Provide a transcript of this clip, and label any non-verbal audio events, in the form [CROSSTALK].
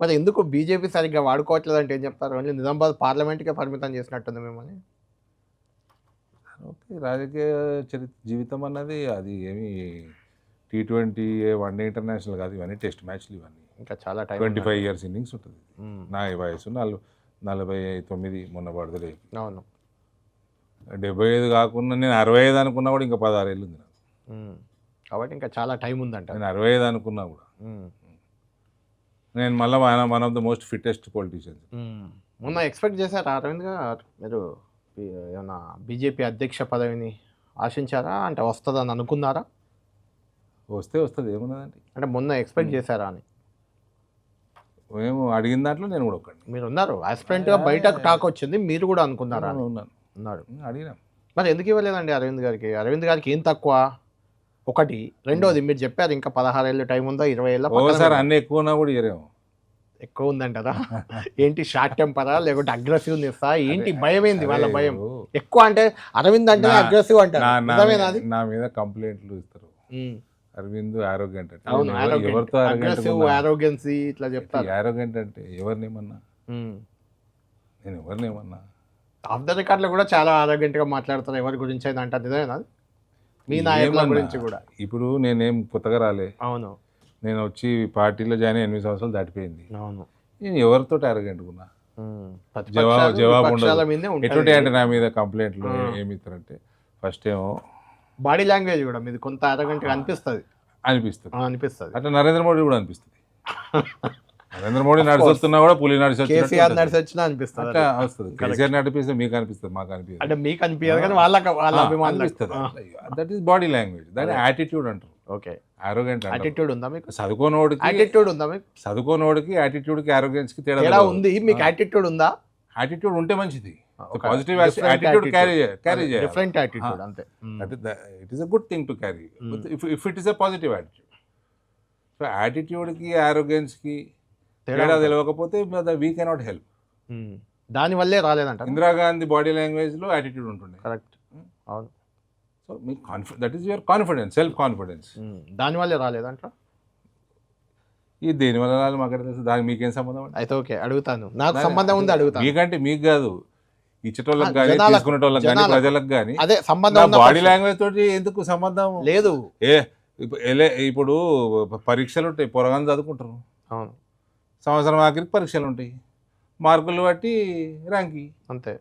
మరి ఎందుకు బీజేపీ సరిగ్గా వాడుకోవట్లేదు అంటే ఏం చెప్తారు? ఓన్లీ నిజామాబాద్ పార్లమెంట్కే పరిమితం చేసినట్టుంది మిమ్మల్ని. ఓకే రాజకీయ చరిత్ర జీవితం అన్నది అది ఏమి T twenty one day international కాదు ఇవన్నీ టెస్ట్ మ్యాచ్లు ఇవన్నీ. ఇంకా చాలా time twenty five years innings ఉంటుంది నా వయసు నలభై నలభై తొమ్మిది మొన్న పడతలే అవును. డెబ్బై ఐదు కాకుండా నేను అరవై ఐదు అనుకున్నా కూడా ఇంకా పదహారు ఏళ్ళు ఉంది నాకు. కాబట్టి ఇంకా చాలా టైం ఉందంట. నేను అరవై ఐదు అనుకున్నా కూడా. నేను మళ్ళీ one one of the most fittest politicians. Um. మొన్న ఎక్స్పెక్ట్ చేశారా అరవింద్ గారు? మీరు ఏమన్నా బీజేపీ అధ్యక్ష పదవిని ఆశించారా? అంటే వస్తుందని అనుకున్నారా? వస్తే వస్తుంది ఏమున్నదండి అంటే మొన్న ఎక్స్పెక్ట్ చేశారా అని? మేము అడిగిన దాంట్లో నేను కూడా ఒక్కడిని. మీరు ఉన్నారు. గా బయటకు టాక్ వచ్చింది మీరు కూడా అనుకున్నారా అని? ఉన్నాను. ఉన్నారు అడిగినాం. మరి ఎందుకు ఇవ్వలేదండి అరవింద్ గారికి? అరవింద్ గారికి ఏం తక్కువ? ఒకటి. రెండోది మీరు చెప్పారు ఇంకా పదహారు ఏళ్ళు టైం ఉందా ఇరవై ఏళ్ళ అన్ని ఎక్కువ ఉన్నా కూడా ఇరేమో ఎక్కువ ఉందంటారా? [LAUGHS] ఏంటి షార్ట్ టెంపరా లేకుంటే అగ్రెసివ్ ఇస్తా ఏంటి భయం ఏంది వాళ్ళ భయం? ఎక్కువ అంటే అరవింద్ అంటే అగ్రెసివ్ అంటారు. నా- మీద- కంప్లైంట్లు ఇస్తారు. అరవింద్ ఆరోగ్యంట్ అంటే. ఎవరితో అగ్రెసివ్ ఆరోగ్యన్సీ ఇట్లా చెప్తారు. ఆరోగ్యంట్ అంటే ఎవరినేమన్నా నేను ఎవరినేమన్నా ఆఫ్ ద రికార్డ్లో కూడా చాలా ఆరోగ్యంట్గా మాట్లాడతారు. ఎవరి గురించి అయినా అంటారు. నిజమేనా? మీ నాయకుల? గురించి కూడా. ఇప్పుడు నేనేం కొత్తగా రాలే. అవును. నేను వచ్చి పార్టీలో జాయిన్ ఎనిమిది సంవత్సరాలు దాటిపోయింది. అవును. నేను ఎవరితో టార్గెట్ ఉన్నా? ఉమ్. జవాబు జవాబు ఉండదు. ఎటువంటి అంటే నా మీద కంప్లైంట్లు. ఏమి ఇస్తారంటే ఫస్ట్ ఏమో బాడీ లాంగ్వేజ్ కూడా మీది కొంత అరగంట అనిపిస్తుంది. అనిపిస్తుంది. అనిపిస్తుంది. అట్లా నరేంద్ర మోడీ కూడా అనిపిస్తుంది. [LAUGHS] నరేంద్ర మోడీ నడిచొస్తున్నా కూడా పులి నడిచి కేసీఆర్ నడిచి వచ్చినా అనిపిస్తుంది అట్లా వస్తుంది. కేసీఆర్ నడిపిస్తే మీకు అనిపిస్తుంది మాకు అనిపిస్తుంది అంటే మీకు అనిపించదు కానీ వాళ్ళకి వాళ్ళ అభిమానులకు. అనిపిస్తుంది. దట్ ఈస్ బాడీ లాంగ్వేజ్ దాని యాటిట్యూడ్ అంటారు. ఓకే. ఆరోగ్యంట్ యాటిట్యూడ్ ఉందా మీకు? చదువుకోనోడికి యాటిట్యూడ్ ఉందా మీకు? చదువుకోనోడికి యాటిట్యూడ్కి ఆరోగ్యానికి తేడా తేడా ఉంది. మీకు యాటిట్యూడ్ ఉందా? యాటిట్యూడ్ ఉంటే మంచిది. పాజిటివ్ యాటిట్యూడ్ క్యారీ క్యారీ చేయాలి డిఫరెంట్ యాటిట్యూడ్ అంతే. ఉమ్. It is a good thing to carry if if it is a positive attitude so యాటిట్యూడ్కి ఆరోగ్యన్స్కి తేడా. తెలియకపోతే వీ కెనాట్ హెల్ప్ ఉమ్. దాని వల్లే రాలేదంట ఇందిరాగాంధీ బాడీ లాంగ్వేజ్లో యాటిట్యూడ్ ఉంటుండే. కరెక్ట్. అవును. So me confidence that is your confidence self confidence um. దాని వల్లే రాలేదంట? ఈ దేని వల్ల రాలి మాకు తెలుసు. దానికి మీకేం సంబంధం అండి? అయితే ఓకే అడుగుతాను. నాకు సంబంధం ఉంది అడుగుతాను. మీకంటే మీకు కాదు. ఇచ్చేటోళ్ళకి కానీ తీసుకునేటోళ్ళకి కానీ. ప్రజలకు కానీ అదే సంబంధం బాడీ? లాంగ్వేజ్ తోటి ఎందుకు సంబంధం? లేదు. ఏ ఇప్పుడు పరీక్షలు ఉంటాయి పొరగానే చదువుకుంటారు. అవును. సంవత్సరం ఆఖరికి పరీక్షలు ఉంటాయి మార్కులు బట్టి ర్యాంకి అంతే.